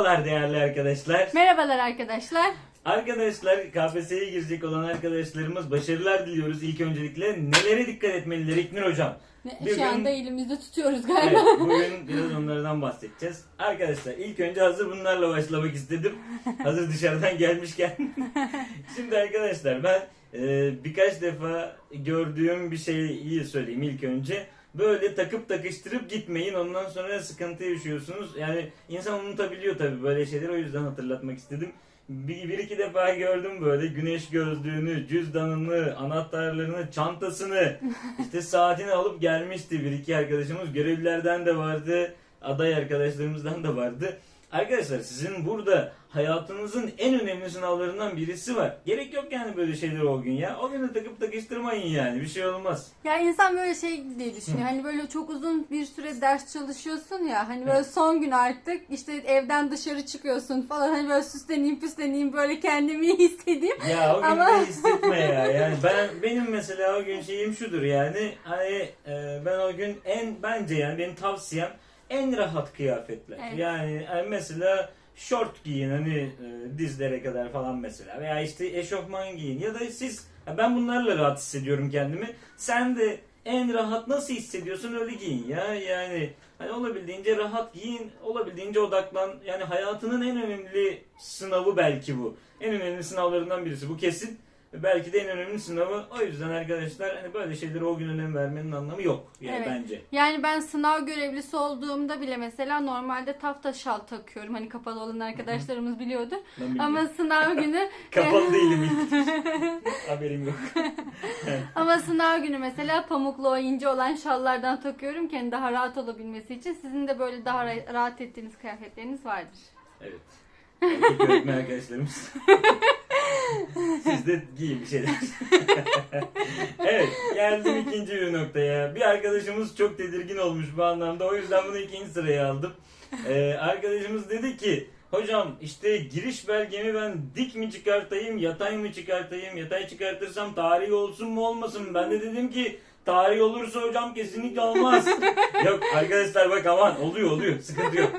Merhabalar değerli arkadaşlar. Merhabalar arkadaşlar. Arkadaşlar KPSS'ye girecek olan arkadaşlarımız başarılar diliyoruz. İlk öncelikle nelere dikkat etmeliler İknur Hocam? Bir Şu gün- anda elimizde tutuyoruz Evet, galiba. bugün biraz onlardan bahsedeceğiz. Arkadaşlar ilk önce hazır bunlarla başlamak istedim. Hazır dışarıdan gelmişken. Şimdi arkadaşlar ben e, birkaç defa gördüğüm bir şeyi söyleyeyim ilk önce. Böyle takıp takıştırıp gitmeyin ondan sonra sıkıntı yaşıyorsunuz. Yani insan unutabiliyor tabii böyle şeyleri o yüzden hatırlatmak istedim. Bir, bir iki defa gördüm böyle güneş gözlüğünü, cüzdanını, anahtarlarını, çantasını, işte saatini alıp gelmişti bir iki arkadaşımız. Görevlilerden de vardı, aday arkadaşlarımızdan da vardı. Arkadaşlar sizin burada hayatınızın en önemli sınavlarından birisi var. Gerek yok yani böyle şeyler o gün ya. O günü takıp takıştırmayın yani bir şey olmaz. Ya insan böyle şey diye düşünüyor. Hani böyle çok uzun bir süre ders çalışıyorsun ya. Hani böyle son gün artık işte evden dışarı çıkıyorsun falan. Hani böyle süsleneyim püsleneyim böyle kendimi iyi hissedeyim. Ya o gün Ama- de hissetme ya. Yani ben benim mesela o gün şeyim şudur yani hani e, ben o gün en bence yani benim tavsiyem en rahat kıyafetler. Evet. Yani e, mesela şort giyin hani e, dizlere kadar falan mesela veya işte eşofman giyin ya da siz ben bunlarla rahat hissediyorum kendimi. Sen de en rahat nasıl hissediyorsun öyle giyin ya yani hani olabildiğince rahat giyin olabildiğince odaklan yani hayatının en önemli sınavı belki bu en önemli sınavlarından birisi bu kesin belki de en önemli sınavı o yüzden arkadaşlar hani böyle şeylere o gün önem vermenin anlamı yok yani Evet. bence. Yani ben sınav görevlisi olduğumda bile mesela normalde tafta şal takıyorum. Hani kapalı olan arkadaşlarımız biliyordu. Ama sınav günü Kapalı değilim ilk. Haberim yok. Ama sınav günü mesela pamuklu o ince olan şallardan takıyorum ki hani daha rahat olabilmesi için. Sizin de böyle daha ra- rahat ettiğiniz kıyafetleriniz vardır. Evet. Erkek öğretmen arkadaşlarımız. Siz de giyin bir şeyler. evet geldim ikinci bir noktaya. Bir arkadaşımız çok tedirgin olmuş bu anlamda. O yüzden bunu ikinci sıraya aldım. Ee, arkadaşımız dedi ki Hocam işte giriş belgemi ben dik mi çıkartayım, yatay mı çıkartayım? Yatay çıkartırsam tarih olsun mu olmasın? Ben de dedim ki tarih olursa hocam kesinlikle olmaz. yok arkadaşlar bak aman oluyor oluyor sıkıntı yok.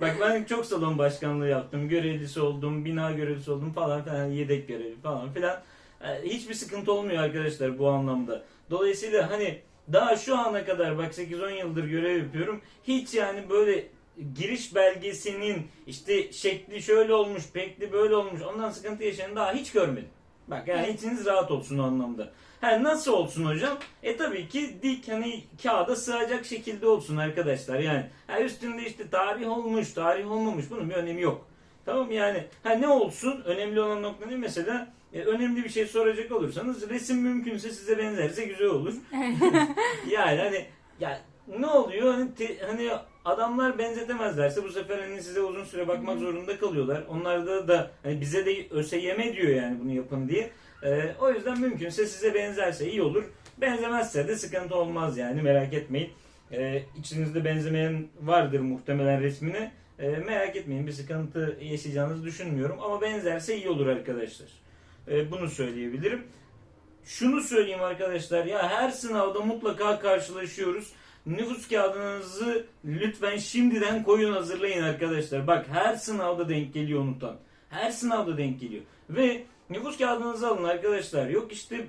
Bak ben çok salon başkanlığı yaptım. Görevlisi oldum, bina görevlisi oldum falan filan, yedek görevi falan filan. Ee, Hiçbir sıkıntı olmuyor arkadaşlar bu anlamda. Dolayısıyla hani daha şu ana kadar bak 8-10 yıldır görev yapıyorum. Hiç yani böyle giriş belgesinin işte şekli şöyle olmuş, pekli böyle olmuş. Ondan sıkıntı yaşayan daha hiç görmedim. Bak yani içiniz rahat olsun o anlamda. Ha nasıl olsun hocam? E tabii ki dik hani kağıda sığacak şekilde olsun arkadaşlar. Yani ha üstünde işte tarih olmuş, tarih olmamış bunun bir önemi yok. Tamam yani ha ne olsun? Önemli olan nokta ne mesela? E, önemli bir şey soracak olursanız resim mümkünse size benzerse güzel olur. yani hani ya ne oluyor hani, te- hani adamlar benzetemezlerse bu sefer hani size uzun süre bakmak zorunda kalıyorlar. Onlar da da hani bize de ÖSYM diyor yani bunu yapın diye. Ee, o yüzden mümkünse size benzerse iyi olur. Benzemezse de sıkıntı olmaz yani merak etmeyin. Ee, içinizde benzemeyen vardır muhtemelen resmine. Ee, merak etmeyin bir sıkıntı yaşayacağınızı düşünmüyorum. Ama benzerse iyi olur arkadaşlar. Ee, bunu söyleyebilirim. Şunu söyleyeyim arkadaşlar ya her sınavda mutlaka karşılaşıyoruz. Nüfus kağıdınızı lütfen şimdiden koyun hazırlayın arkadaşlar. Bak her sınavda denk geliyor unutan. Her sınavda denk geliyor. Ve nüfus kağıdınızı alın arkadaşlar. Yok işte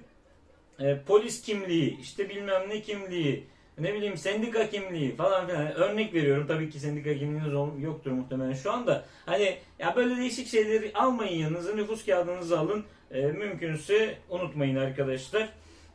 e, polis kimliği, işte bilmem ne kimliği, ne bileyim sendika kimliği falan filan. Örnek veriyorum tabii ki sendika kimliğiniz yoktur muhtemelen şu anda. Hani ya böyle değişik şeyleri almayın yanınıza nüfus kağıdınızı alın. E, mümkünse unutmayın arkadaşlar.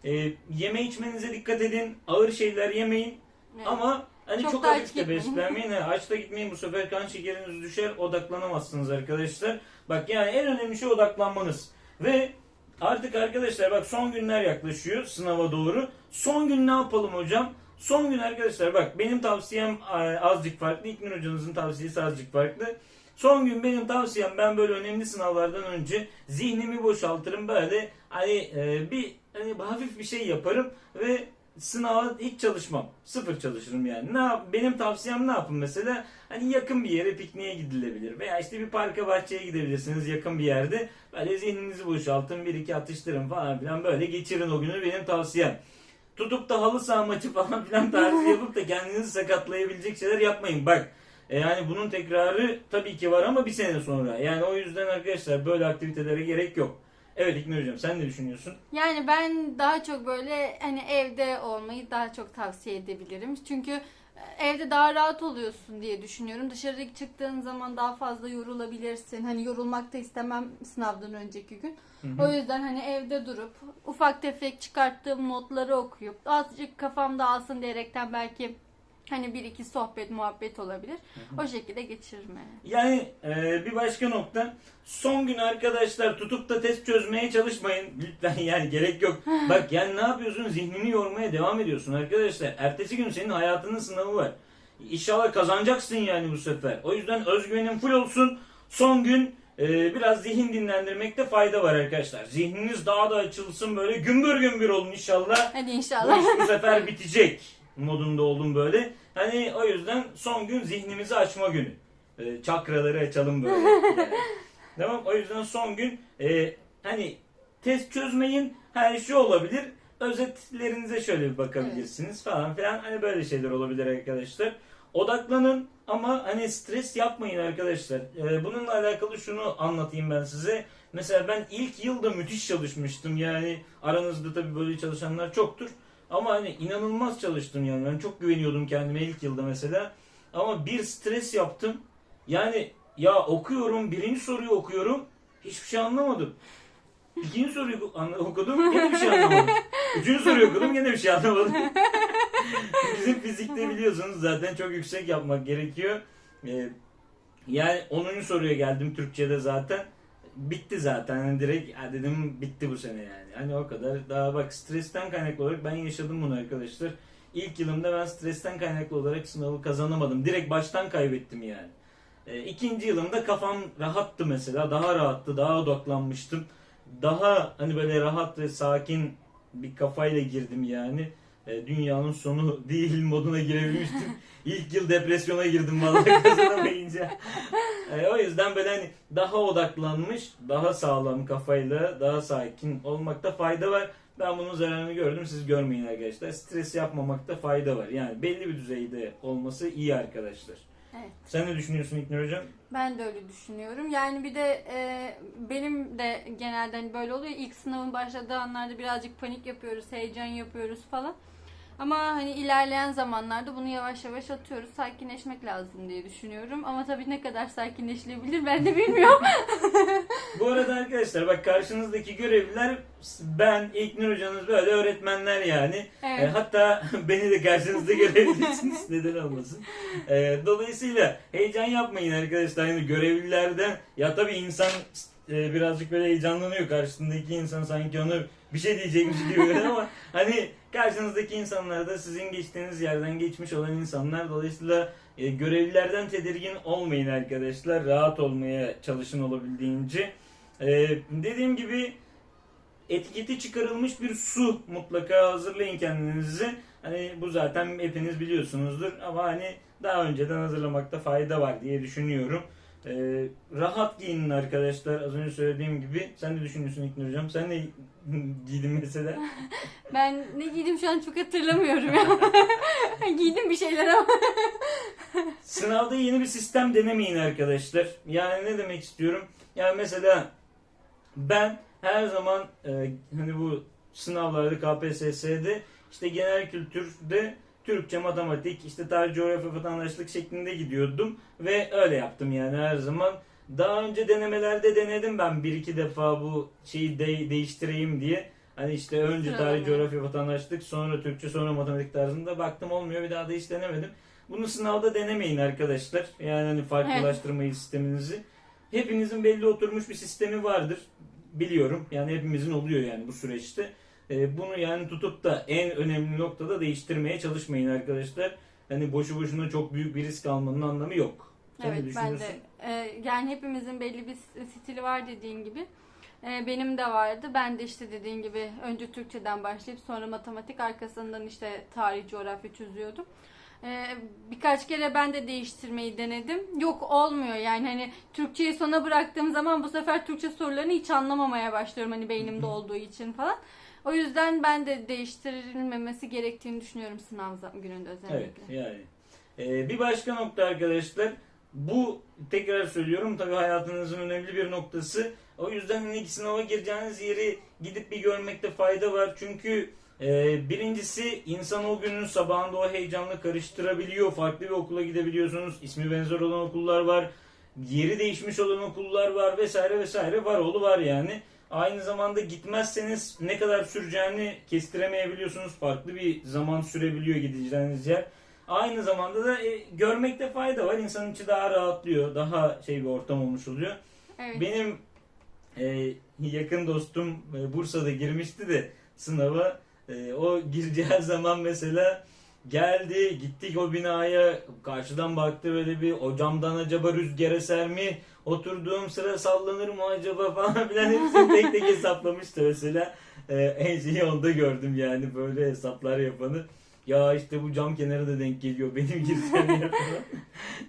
E, yeme içmenize dikkat edin. Ağır şeyler yemeyin. Evet. Ama hani çok, Çok hafif de beslenmeyin. Ha, aç da gitmeyin bu sefer kan şekeriniz düşer. Odaklanamazsınız arkadaşlar. Bak yani en önemli şey odaklanmanız. Ve artık arkadaşlar bak son günler yaklaşıyor sınava doğru. Son gün ne yapalım hocam? Son gün arkadaşlar bak benim tavsiyem e, azıcık farklı. İknur hocanızın tavsiyesi azıcık farklı. Son gün benim tavsiyem ben böyle önemli sınavlardan önce zihnimi boşaltırım böyle hani e, bir hani hafif bir şey yaparım ve sınava hiç çalışmam. Sıfır çalışırım yani. Ne yap benim tavsiyem ne yapın mesela? Hani yakın bir yere pikniğe gidilebilir veya işte bir parka bahçeye gidebilirsiniz yakın bir yerde. Böyle zihninizi boşaltın, bir iki atıştırın falan filan böyle geçirin o günü benim tavsiyem. Tutup da halı saha maçı falan filan tarzı yapıp da kendinizi sakatlayabilecek şeyler yapmayın. Bak E yani bunun tekrarı tabii ki var ama bir sene sonra. Yani o yüzden arkadaşlar böyle aktivitelere gerek yok. Evet İknur Hocam sen ne düşünüyorsun? Yani ben daha çok böyle hani evde olmayı daha çok tavsiye edebilirim. Çünkü e, evde daha rahat oluyorsun diye düşünüyorum. Dışarı çıktığın zaman daha fazla yorulabilirsin. Hani yorulmak da istemem sınavdan önceki gün. O yüzden hani evde durup ufak tefek çıkarttığım notları okuyup azıcık kafam dağılsın diyerekten belki hani bir iki sohbet muhabbet olabilir. O şekilde geçiririm yani. E, bir başka nokta son gün arkadaşlar tutup da test çözmeye çalışmayın. Lütfen yani gerek yok. Bak yani ne yapıyorsun? Zihnini yormaya devam ediyorsun arkadaşlar. Ertesi gün senin hayatının sınavı var. İnşallah kazanacaksın yani bu sefer. O yüzden özgüvenin full olsun. Son gün e, biraz zihin dinlendirmekte fayda var arkadaşlar. Zihniniz daha da açılsın böyle gümbür gümbür olun inşallah. Hadi Bu inşallah. iş bu sefer bitecek modunda oldum böyle. Hani o yüzden son gün zihnimizi açma günü. Ee, çakraları açalım böyle. Yani. Tamam o yüzden son gün e, hani test çözmeyin her şey olabilir. Özetlerinize şöyle bir bakabilirsiniz falan filan. Hani böyle şeyler olabilir arkadaşlar. Odaklanın ama hani stres yapmayın arkadaşlar. Ee, bununla alakalı şunu anlatayım ben size. Mesela ben ilk yılda müthiş çalışmıştım. Yani aranızda tabii böyle çalışanlar çoktur. Ama hani inanılmaz çalıştım yani. Ben çok güveniyordum kendime ilk yılda mesela. Ama bir stres yaptım. Yani ya okuyorum, birinci soruyu okuyorum. Hiçbir şey anlamadım. İkinci soruyu okudum, gene bir şey anlamadım. Üçüncü soruyu okudum, gene bir şey anlamadım. Bizim fizikte biliyorsunuz zaten çok yüksek yapmak gerekiyor. Ee, yani 10. soruya geldim Türkçe'de zaten. Bitti zaten. Hani direkt "Ya dedim bitti bu sene yani. Hani o kadar. Daha bak stresten kaynaklı olarak ben yaşadım bunu arkadaşlar. İlk yılımda ben stresten kaynaklı olarak sınavı kazanamadım. Direkt baştan kaybettim yani. E, ikinci yılımda kafam rahattı mesela. Daha rahattı, daha odaklanmıştım. Daha hani böyle rahat ve sakin bir kafayla girdim yani. E, dünyanın sonu değil moduna girebilmiştim. İlk yıl depresyona girdim vallahi kazanamayınca. E, o yüzden böyle hani daha odaklanmış, daha sağlam kafayla, daha sakin olmakta fayda var. Ben bunun zararını gördüm. Siz görmeyin arkadaşlar. Stres yapmamakta fayda var. Yani belli bir düzeyde olması iyi arkadaşlar. Evet. Sen ne düşünüyorsun İknur Hocam? Ben de öyle düşünüyorum. Yani bir de e, benim de genelde hani böyle oluyor. İlk sınavın başladığı anlarda birazcık panik yapıyoruz, heyecan yapıyoruz falan. Ama hani ilerleyen zamanlarda bunu yavaş yavaş atıyoruz. Sakinleşmek lazım diye düşünüyorum. Ama tabii ne kadar sakinleşilebilir ben de bilmiyorum. Bu arada arkadaşlar bak karşınızdaki görevliler ben, İlknur Hocanız böyle öğretmenler yani. Evet. E, hatta beni de karşınızda görebilirsiniz. Neden olmasın. E, dolayısıyla heyecan yapmayın arkadaşlar. Yani görevlilerden ya tabii insan e, birazcık böyle heyecanlanıyor karşısındaki insan sanki onu bir şey diyecekmiş gibi ama hani karşınızdaki insanlar da sizin geçtiğiniz yerden geçmiş olan insanlar dolayısıyla e, görevlilerden tedirgin olmayın arkadaşlar rahat olmaya çalışın olabildiğince E, dediğim gibi etiketi çıkarılmış bir su mutlaka hazırlayın kendinizi. Hani bu zaten hepiniz biliyorsunuzdur ama hani daha önceden hazırlamakta fayda var diye düşünüyorum. Ee, rahat giyinin arkadaşlar. Az önce söylediğim gibi. Sen ne düşünüyorsun İknur Hocam? Sen ne giydin mesela? Ben ne giydim şu an çok hatırlamıyorum ya. giydim bir şeyler ama. Sınavda yeni bir sistem denemeyin arkadaşlar. Yani ne demek istiyorum? Yani mesela ben her zaman e, hani bu sınavlarda KPSS'de işte genel kültürde Türkçe, matematik, işte tarih, coğrafya, vatandaşlık şeklinde gidiyordum ve öyle yaptım yani her zaman. Daha önce denemelerde denedim ben bir iki defa bu şeyi de- değiştireyim diye. Hani işte önce tarih, coğrafya, vatandaşlık, sonra Türkçe, sonra matematik tarzında baktım olmuyor bir daha da hiç denemedim. Bunu sınavda denemeyin arkadaşlar. Yani hani farklılaştırmayı sisteminizi. Hepinizin belli oturmuş bir sistemi vardır. Biliyorum. Yani hepimizin oluyor yani bu süreçte. Ee, bunu yani tutup da en önemli noktada değiştirmeye çalışmayın arkadaşlar. Hani boşu boşuna çok büyük bir risk almanın anlamı yok. Sen Evet ben de. Ee, yani hepimizin belli bir stili var dediğin gibi. Ee, benim de vardı. Ben de işte dediğin gibi önce Türkçeden başlayıp sonra matematik arkasından işte tarih, coğrafya çözüyordum. Ee, birkaç kere ben de değiştirmeyi denedim. Yok olmuyor yani hani Türkçeyi sona bıraktığım zaman bu sefer Türkçe sorularını hiç anlamamaya başlıyorum hani beynimde olduğu için falan. O yüzden ben de değiştirilmemesi gerektiğini düşünüyorum sınav gününde özellikle. Evet yani. Ee, bir başka nokta arkadaşlar bu tekrar söylüyorum tabii hayatınızın önemli bir noktası. O yüzden hani sınava gireceğiniz yeri gidip bir görmekte fayda var. Çünkü e, birincisi insan o günün sabahında o heyecanla karıştırabiliyor. Farklı bir okula gidebiliyorsunuz. İsmi benzer olan okullar var. Yeri değişmiş olan okullar var vesaire vesaire var oğlu var yani. Aynı zamanda gitmezseniz ne kadar süreceğini kestiremeyebiliyorsunuz. Farklı bir zaman sürebiliyor gideceğiniz yer. Aynı zamanda da e, görmekte fayda var. İnsanın içi daha rahatlıyor. Daha şey bir ortam olmuş oluyor. Evet. Benim e, yakın dostum e, Bursa'da girmişti de sınava. E, o gireceği zaman mesela geldi gittik o binaya karşıdan baktı böyle bir o camdan acaba rüzgar eser mi oturduğum sıra sallanır mı acaba falan filan hepsini tek tek hesaplamıştı mesela. E, en şeyi onda gördüm yani böyle hesaplar yapanı. Ya işte bu cam kenarı da denk geliyor benim gireceğim yer falan.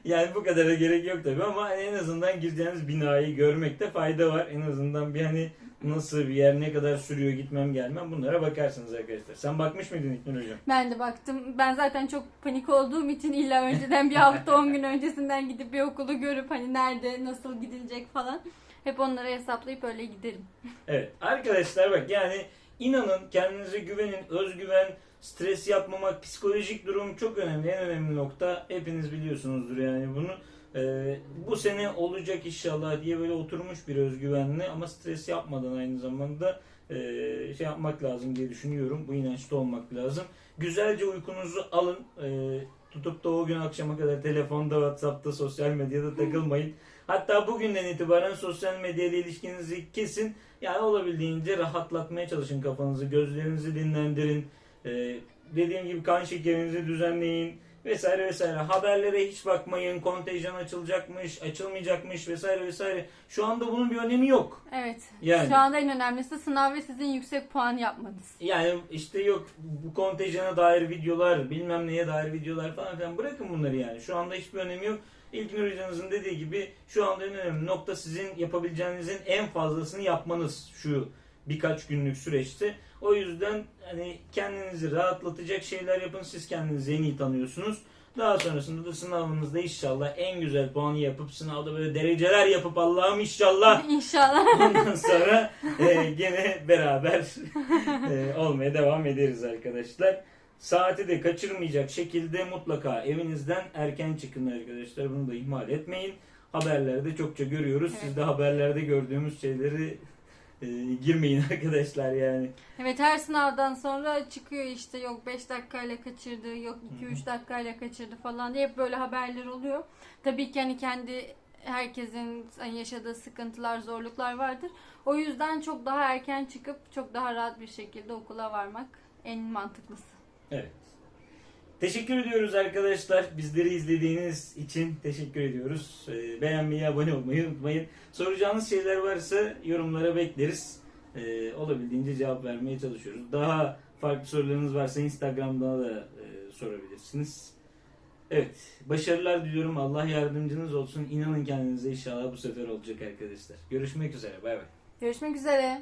Yani bu kadara gerek yok tabii ama en azından gireceğiniz binayı görmekte fayda var. En azından bir hani nasıl bir yer, ne kadar sürüyor gitmem gelmem bunlara bakarsınız arkadaşlar. Sen bakmış mıydın İknur Hocam? Ben de baktım. Ben zaten çok panik olduğum için illa önceden bir hafta 10 gün öncesinden gidip bir okulu görüp hani nerede nasıl gidilecek falan. Hep onları hesaplayıp öyle giderim. Evet arkadaşlar bak yani inanın kendinize güvenin, özgüven, stres yapmamak, psikolojik durum çok önemli. En önemli nokta hepiniz biliyorsunuzdur yani bunu. Ee, bu sene olacak inşallah diye böyle oturmuş bir özgüvenle ama stres yapmadan aynı zamanda e, şey yapmak lazım diye düşünüyorum. Bu inançta olmak lazım. Güzelce uykunuzu alın. Ee, tutup da o gün akşama kadar telefonda, Whatsapp'ta, sosyal medyada takılmayın. Hatta bugünden itibaren sosyal medya ile ilişkinizi kesin. Yani olabildiğince rahatlatmaya çalışın kafanızı, gözlerinizi dinlendirin. Ee, dediğim gibi kan şekerinizi düzenleyin vesaire vesaire. Haberlere hiç bakmayın. Kontenjan açılacakmış, açılmayacakmış vesaire vesaire. Şu anda bunun bir önemi yok. Evet. Yani Şu anda en önemlisi sınav ve sizin yüksek puan yapmanız. yani işte yok bu kontenjana dair videolar, bilmem neye dair videolar falan filan bırakın bunları yani. Şu anda hiçbir önemi yok. İlkin hocanızın dediği gibi şu anda en önemli nokta sizin yapabileceğinizin en fazlasını yapmanız şu birkaç günlük süreçte. O yüzden hani kendinizi rahatlatacak şeyler yapın. Siz kendinizi en iyi tanıyorsunuz. Daha sonrasında da sınavınızda inşallah en güzel puanı yapıp sınavda böyle dereceler yapıp Allah'ım inşallah İnşallah. Ondan sonra e, gene beraber e, olmaya devam ederiz arkadaşlar. Saati de kaçırmayacak şekilde mutlaka evinizden erken çıkın arkadaşlar. Bunu da ihmal etmeyin. Haberlerde çokça görüyoruz. Siz Evet. de haberlerde gördüğümüz şeyleri e, girmeyin arkadaşlar yani. Evet her sınavdan sonra çıkıyor işte yok 5 dakikayla kaçırdı, yok Hı 2-3 dakikayla kaçırdı falan diye hep böyle haberler oluyor. Tabii ki hani kendi herkesin hani yaşadığı sıkıntılar, zorluklar vardır. O yüzden çok daha erken çıkıp çok daha rahat bir şekilde okula varmak en mantıklısı. Evet. Teşekkür ediyoruz arkadaşlar. Bizleri izlediğiniz için teşekkür ediyoruz. Ee, beğenmeyi, abone olmayı unutmayın. Soracağınız şeyler varsa yorumlara bekleriz. Ee, olabildiğince cevap vermeye çalışıyoruz. Daha farklı sorularınız varsa Instagram'da da e, sorabilirsiniz. Evet, başarılar diliyorum. Allah yardımcınız olsun. İnanın kendinize inşallah bu sefer olacak arkadaşlar. Görüşmek üzere. Bay bay. Görüşmek üzere.